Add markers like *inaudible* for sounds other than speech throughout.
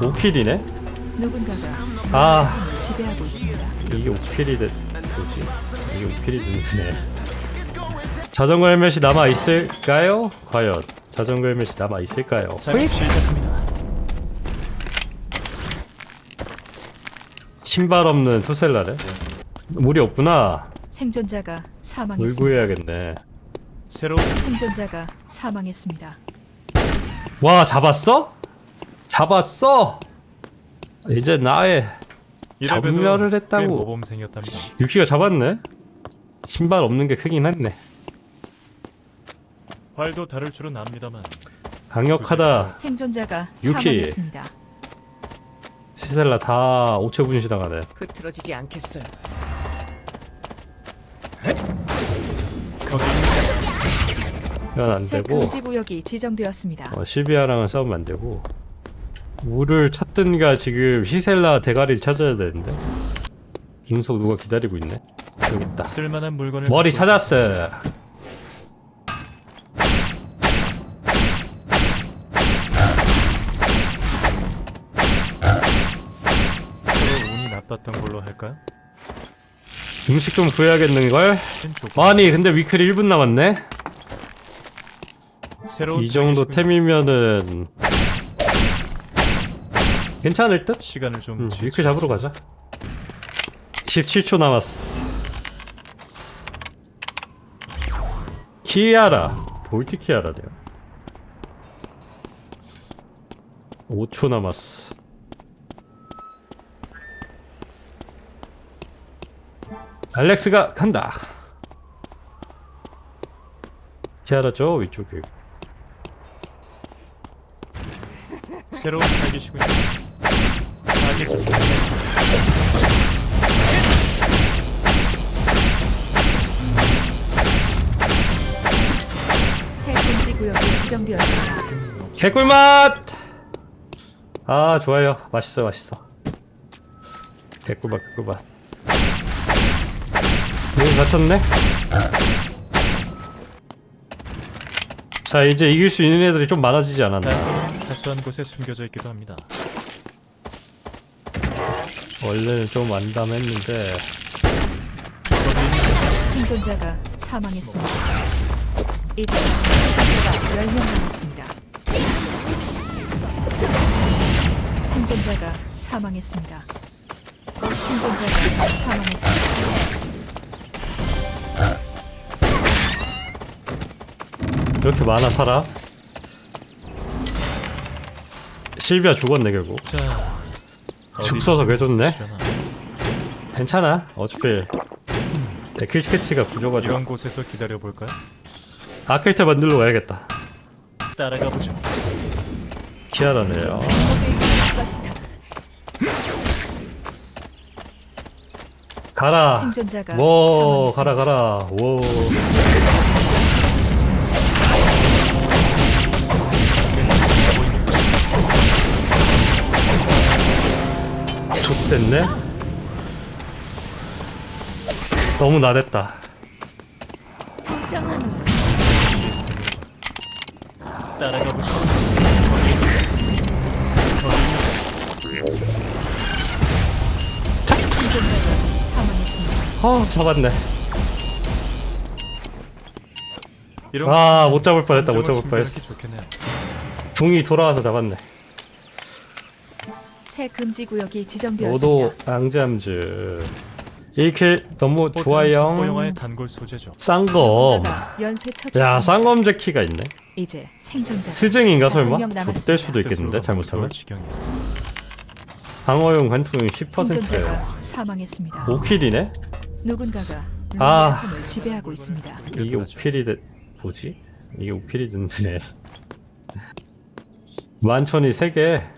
5킬이네? 누군가가 아 지배하고 있습니다. 이게 5킬이 됐.. 뭐지? 이게 5킬이 됐네 자전거 헬멧이 남아있을까요? 과연 자전거 헬멧이 남아있을까요? 작업 시작합니다. 신발 없는 투셀라네? 물이 없구나 생존자가 사망했습니다. 해야겠네 새로운 생존자가 사망했습니다. 와 잡았어? 잡았어? 이제 나의 전멸을 했다고. 꽤 모범생이었답니다. 유키가 잡았네? 신발 없는 게 크긴 했네 활도 다를 줄은 압니다만 강력하다 생존자가 유키. 사망했습니다. 시셀라 다 오체 분시당하네 흐트러지지 않겠어요. 이건 안 새 되고 금지 구역이 지정되었습니다. 어, 실비아랑은 싸우면 안 되고 물을 찾든가 지금 시셀라 대가리를 찾아야 되는데 김석 누가 기다리고 있네 여기 있다 쓸만한 물건을 머리 찾았어 운이 나빴던 걸로 할까요? 음식 좀 구해야겠는걸? 아니 근데 위클이 1분 남았네? 새로운 이 정도. 템이면은 괜찮을 듯? 시간을 좀 음, 지체 위클 잡으러 가자. 17초 남았어. 키아라. 볼티 키아라네요. 5초 남았어. 알렉스가 간다. 키아라죠 위쪽에. 새로운 타깃이군요. 새 금지 구역이 지정되었습니다. 개꿀맛! 아 좋아요 맛있어 맛있어 개꿀맛 개꿀맛 문이 닫혔네? 자 이제 이길 수 있는 애들이 좀 많아지지 않았나 단서는 사소한 곳에 숨겨져 있기도 합니다. 원래는 좀 안담했는데 생존자가 사망했습니다. 이제 생존자가 10명 남았습니다. 생존자가 사망했습니다. 생존자가 사망했습니다. 이렇게 많아 살아? 실비아 죽었네 결국 자, 죽 써서 왜 좋네? 괜찮아 어차피 데킬 캐치가 부족하죠 이런 곳에서 기다려 볼까요? 아케이트 만들러 가야겠다 따라가 보죠. 키아라네요 것이다. 가라 생존자가 뭐 사망했습니다. 가라 가라 오 됐네? 너무 나댔다. 따라가 보죠. 어 잡았네. 아, 못 잡을 뻔했다, 못 잡을 뻔했어. 궁이 돌아와서 잡았네 새 금지 구역이 지정되었습니다. 오도 앙잠즈 1킬 너무 좋아요 첩보 영화의 단골 소재죠. 쌍검 누군가가 연쇄 처치 야 중. 쌍검 제키가 있네 이제 생존자 스증인가 다섯 설마? 명 남았습니다. 좆될 수도 있겠는데 스스로가 잘못하면 무서울 지경이에요. 방어용 관통이 10%예요 생존자가 사망했습니다. 5킬이네? 누군가가 아. 루미아 섬을 지배하고 있습니다. 이게 5킬이 됐... 뭐지? 이게 5킬이 됐네 *laughs* 만천이 3개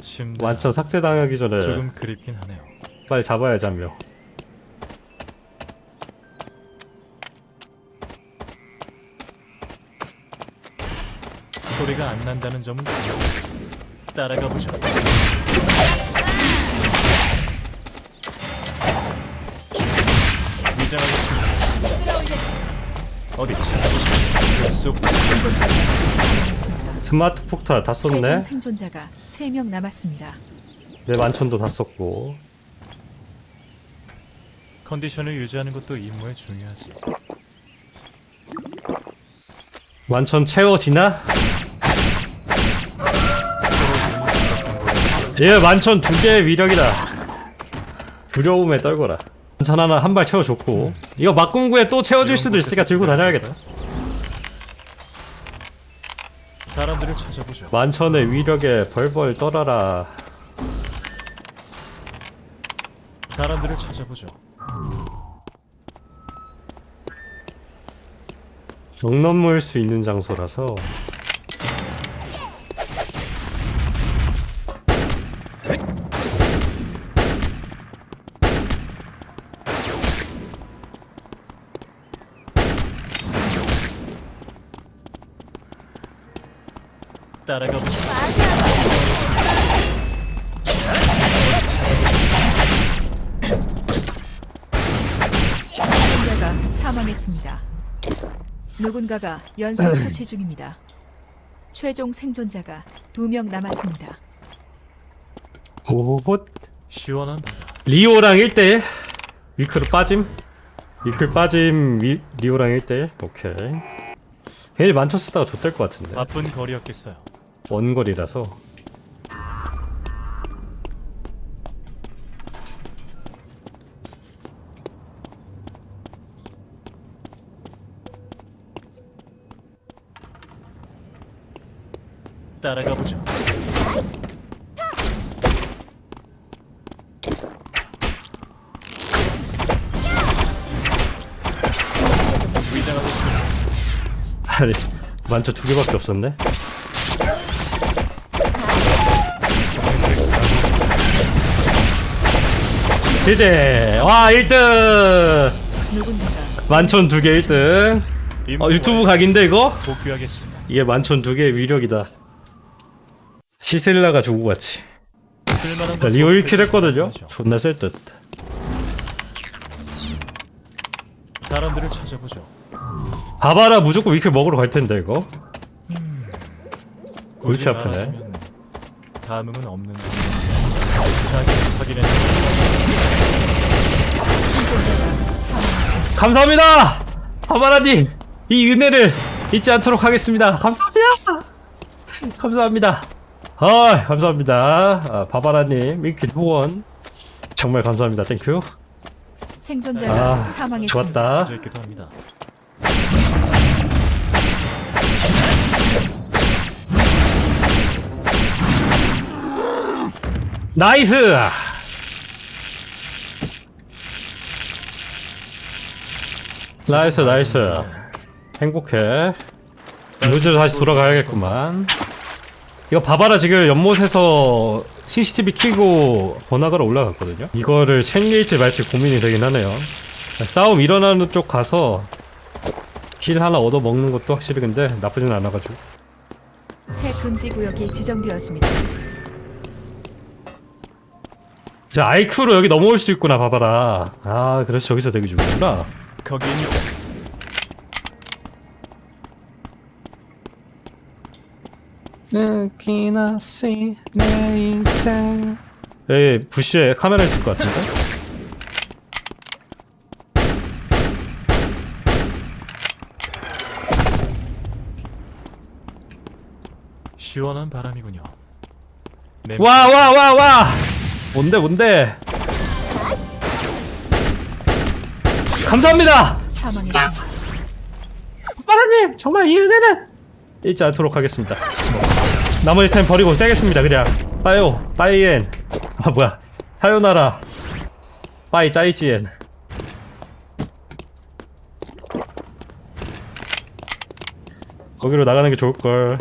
침대 만천 삭제당하기 전에 조금 그립긴 하네요. 빨리 잡아야지 한 명 소리가 안 난다는 점은 따라가 보죠. 위장하겠습니다. 어디 찾아보시죠. 속 스마트 폭탄 다 최종 썼네. 생존자가 3명 남았습니다. 내 만천도 다 썼고. 컨디션을 유지하는 것도 임무에 중요하지. 만천 채워지나? 예, 만천 두 개의 위력이다. 두려움에 떨거라. 만천 하나 한 발 채워줬고 이거 막공구에 또 채워줄 수도 있으니까 들고 다녀야겠다. 사람들을 찾아보죠. 만천의 위력에 벌벌 떨어라. 사람들을 찾아보죠. 정 넘을 수 있는 장소라서 따라가 보죠. 생존자가 사망했습니다. 누군가가 연쇄 *clears throat* 처치 중입니다. 최종 생존자가 2명 남았습니다. 오봇 시원한 바다. 리오랑 1대1 위크로 빠짐 위클 빠짐 위, 리오랑 1대1 오케이 괜히 만천 쓰다가 좆될 것 같은데 바쁜 거리였겠어요. 원거리라서 따라가 보죠. 위장하겠습니다. 아니 만천 두 개밖에 없었네 제제. 와 1등. 누군가가 만천 두개 1등. 어 유튜브 각인데 이거? 복귀하겠습니다. 이게 만천 두 개의 위력이다. 시셀라가 주고 갔지. 쓸만한 자, 건 리오 1킬 복귀를 했거든요? 하죠. 존나 셀듯. 사람들을 찾아보죠. 바바라 무조건 위클 먹으러 갈 텐데 이거. 골치 굳이 아프네? 말하자면 감흥은 없는데. 확인, 확 감사합니다. 바바라님 이 은혜를 잊지 않도록 하겠습니다. 감사합니다. 감사합니다. 아 감사합니다. 아, 바바라님 위클 후원. 정말 감사합니다. 땡큐. 생존자가 아 사망했습니다. 좋았다. 져 있기도 합니다. 나이스 나이스 나이스. 행복해. 루즈로 다시 돌아가야겠구만. 이거 봐봐라 지금 연못에서 CCTV 키고 번화가로 올라갔거든요. 이거를 챙길지 말지 고민이 되긴 하네요. 싸움 일어나는 쪽 가서 킬 하나 얻어 먹는 것도 확실히 근데 나쁘진 않아가지고. 새 금지 구역이 지정되었습니다. 자 아이큐로 여기 넘어올 수 있구나 봐봐라. 아 그래서 저기서 대기 중이구나 거기입니다. 느끼나 씨, 내 인생 에이 부시에 카메라 있을 것 같은데? 시원한 바람이군요. 와 와 와 와 뭔데 뭔데 감사합니다. 마라님 정말 이 은혜는 잊지 않도록 하겠습니다. 나머지 타임 버리고 떼겠습니다 그냥. 빠요 빠이엔. 아 뭐야. 사요나라. 빠이 짜이지엔. 거기로 나가는 게 좋을 걸.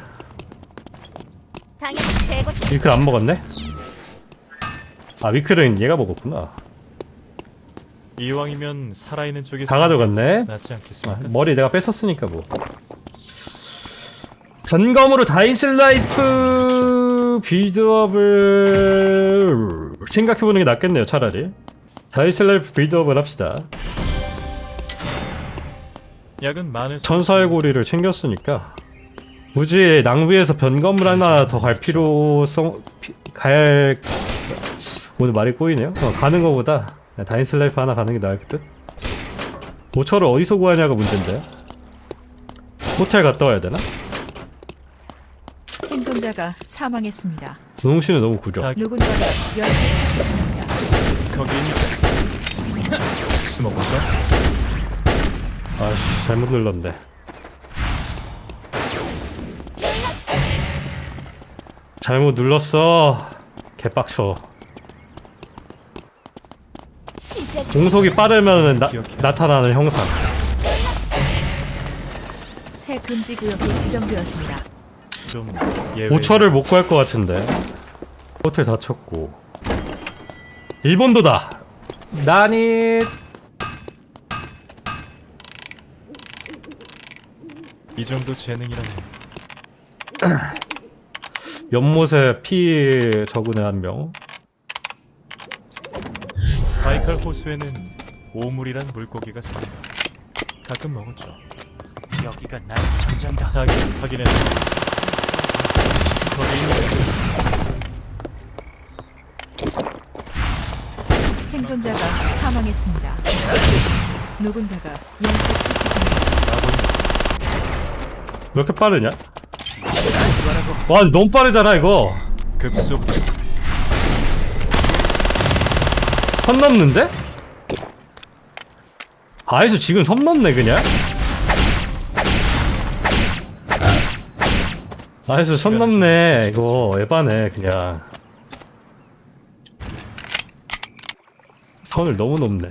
당연히 최고 위클 안 먹었네? 아 위클은 얘가 먹었구나 이왕이면 살아있는 쪽이 다 가져갔네. 낫지 아, 않겠습니까? 머리 내가 뺏었으니까 뭐. 점검으로 다이슬라이프 빌드업을 생각해보는 게 낫겠네요 차라리. 다이슬라이프 빌드업을 합시다. 약은 마늘 천사의 고리를 챙겼으니까. 굳이 낭비해서 변 건물 하나 더 갈 필요성 피- 갈 오늘 말이 꼬이네요. 어, 가는 거보다 다인슬라이프 하나 가는 게 나을 듯. 모처를 어디서 구하냐가 문제인데. 호텔 갔다 와야 되나? 생존자가 사망했습니다. 분홍 씨는 너무 구려. 다 누군가가 처치 중입니다. 거기니까 숨어볼까? 아씨 잘못 눌렀네. 잘못 눌렀어. 개빡쳐. 공속이 빠르면 나, 나타나는 형상. 새 금지 구역이 지정되었습니다. 좀 예외. 5철을 못 구할 것 같은데. 호텔 다쳤고. 일본도다. 나니 이 정도 재능이라면 연못에 피 적은 애 한 명. 바이칼 호수에는 오물이란 물고기가 삽니다. 가끔 먹었죠. 여기가 나의 전장이다. 타겟 확인했어. 거기니까 생존자가 사망했습니다. 누군가가 연쇄 처치 중입니다. 나보니 왜 이렇게 빠르냐? 와 너무 빠르잖아 이거. 급속 선 넘는데? 아이스 지금 선 넘네 그냥? 아이스 선 넘네 이거 에바네 그냥 선을 너무 넘네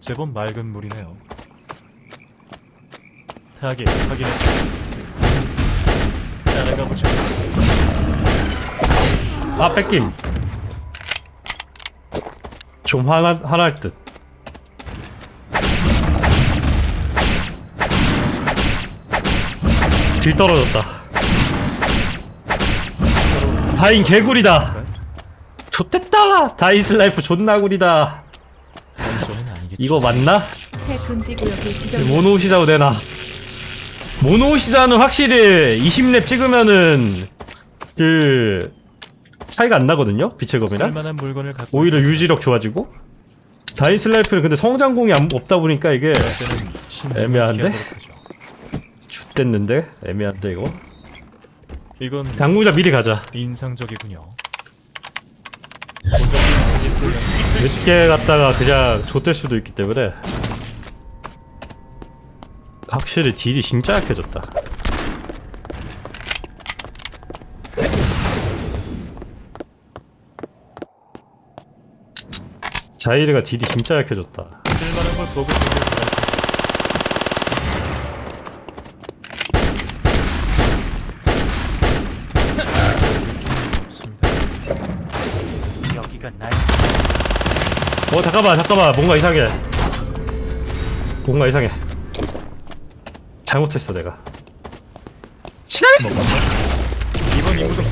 제법 맑은 물이네요. 타겟 확인했어. 따라가 보자. 아 뺏김 좀 화나, 화날 듯 뒤 떨어졌다 다인 개구리다 좋댔다 다이슬 라이프 존나 구리다 단점은 아니겠죠. 이거 맞나? 모노시자도 되나? 모노시자는 확실히 20렙 찍으면은 그 차이가 안 나거든요. 빛의 검이랑 쓸만한 물건을 갖고 오히려 유지력 좋아지고 다이슬라이프는 근데 성장공이 안- 없다 보니까 이게 애매한데? 기하도록 하죠. 됐는데 애매한데 이거 이건 당구자 미리 가자 인상적이군요. 늦게 갔다가 그냥 좆될 수도 있기 때문에 확실히 딜이 진짜 약해졌다 자이르가 딜이 진짜 약해졌다. 쓸만한 걸 보고 있는 게 없습니다. 여기가 나의 어 잠깐만 잠깐만. 뭔가 이상해. 뭔가 이상해. 잘못했어 내가. 친할 이번 임무도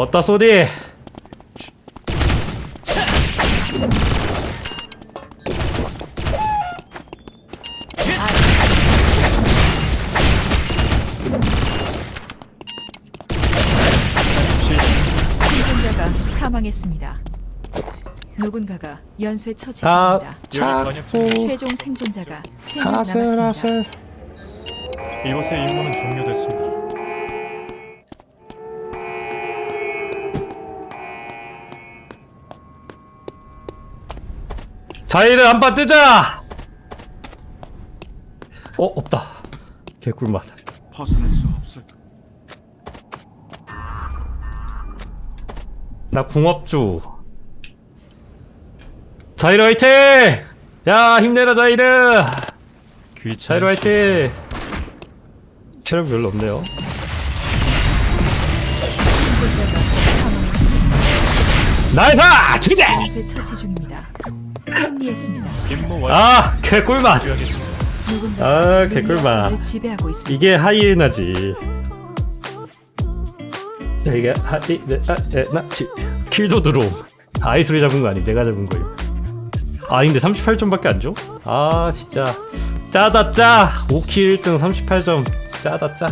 어따 소디 생존자가 사망했습니다. 누군가가 연쇄 처치 자, 중입니다. 여기 번역 최종 생존자가 3명 남았습니다. 아슬아슬 이곳의 임무는 종료됐습니다. 자이를 한판 뜨자. 어 없다. 개꿀맛. 벗어날 수 없을 나 궁업주. 자이르 화이팅! 야 힘내라 자이르. 귀찮은 자이르 화이팅! 체력 별로 없네요. 나이스! 처치 중입니다. 승리했습니다. 아 개꿀맛. 아, 눈 개꿀맛. 야성을 지배하고 있습니다. 이게 하이에나지. 자 이게 하이 네아에나치 킬도 들어옴. 아이소리 잡은 거 아니 내가 잡은 거예요. 아 근데 38점밖에 안 줘? 아 진짜. 짜다 짜! 5킬 1등 38점. 짜다 짜